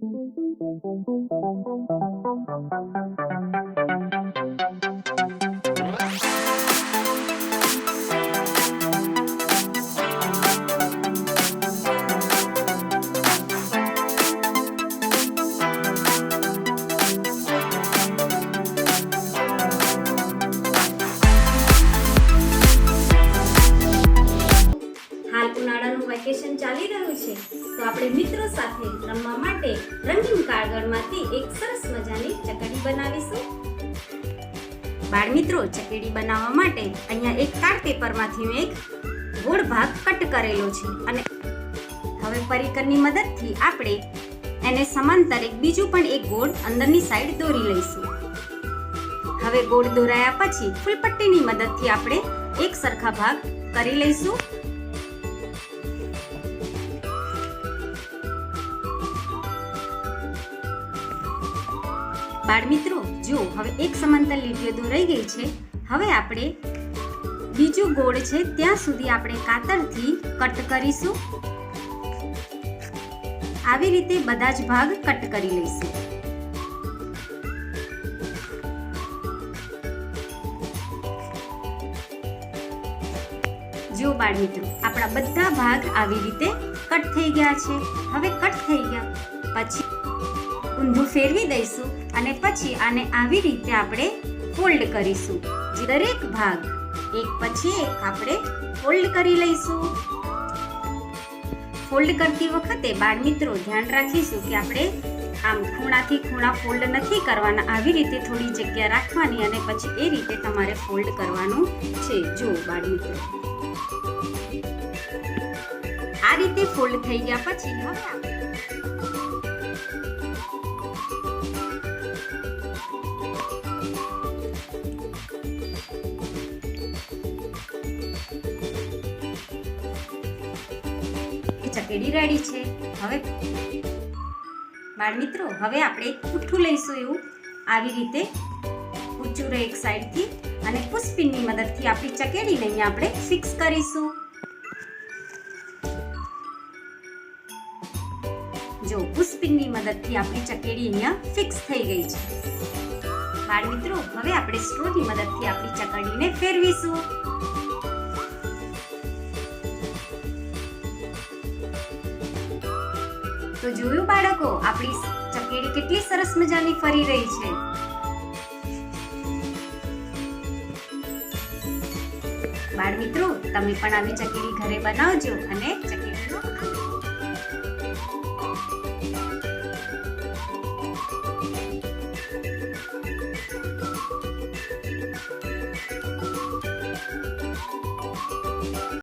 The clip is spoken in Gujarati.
Thank you. આપણે મિત્રો સાથે રમવા માટે રંગીન કાગળમાંથી એક સરસ મજાની ચકડી બનાવીશું. બાળ મિત્રો, ચકેડી બનાવવા માટે અહીંયા એક કાર્ડ પેપરમાંથી મેં એક ગોળ ભાગ કટ કરેલો છે અને હવે પરિકરની મદદથી આપણે એને સમાંતર એક બીજું પણ એક ગોળ અંદરની સાઈડ દોરી લઈશું. હવે ગોળ દોરાયા પછી ફૂલપટ્ટીની મદદથી આપણે એક સરખા ભાગ કરી લઈશું. બાળ મિત્રો જો હવે એક સમાંતર લીટીઓ દોરાઈ ગઈ છે. હવે આપણે બીજું ગોળ છે, ત્યાં સુધી આપણે કાતરથી કટ કરીશું. આવી રીતે બધા જ ભાગ કટ કરી લઈશું. જો બાળ મિત્રો, આપણા બધા ભાગ આવી રીતે કટ થઈ ગયા છે. હવે કટ થઈ ગયા. પછી ઊંધું ફેરવી દઈશું અને પછી આને આવી રીતે આપણે ફોલ્ડ કરીશું. દરેક ભાગ એક પછી એક આપણે ફોલ્ડ કરી લઈશું. ફોલ્ડ કરતી વખતે બાળ મિત્રો ધ્યાન રાખીશું કે આપણે આમ ખૂણાથી ખૂણા ફોલ્ડ નથી કરવાના. આવી રીતે થોડી જગ્યા રાખવાની અને પછી એ રીતે તમારે ફોલ્ડ કરવાનું છે. જો બાળ મિત્રો. આ રીતે ફોલ્ડ થઈ ગયા પછી હવે ચકેડી રેડી છે. હવે બાળ મિત્રો, હવે આપણે પુઠ્ઠું લઈશું એવું. આવી રીતે ઊંચું એક સાઈડથી અને પુષ્પિનની મદદથી આપણી ચકેડીને અહીંયા આપણે ફિક્સ કરીશું. જો, પુષ્પિનની મદદથી આપણી ચકેડી અહીંયા ફિક્સ થઈ ગઈ છે. બાળ મિત્રો, હવે આપણે સ્ટ્રોની મદદથી આપણી ચકડીને ફેરવીશું. તો જોયું બાળકો, આપણી ચકેડી કેટલી સરસ મજાની ફરી રહી છે. બાળ મિત્રો તમે પણ આવી ચકેડી ઘરે બનાવજો અને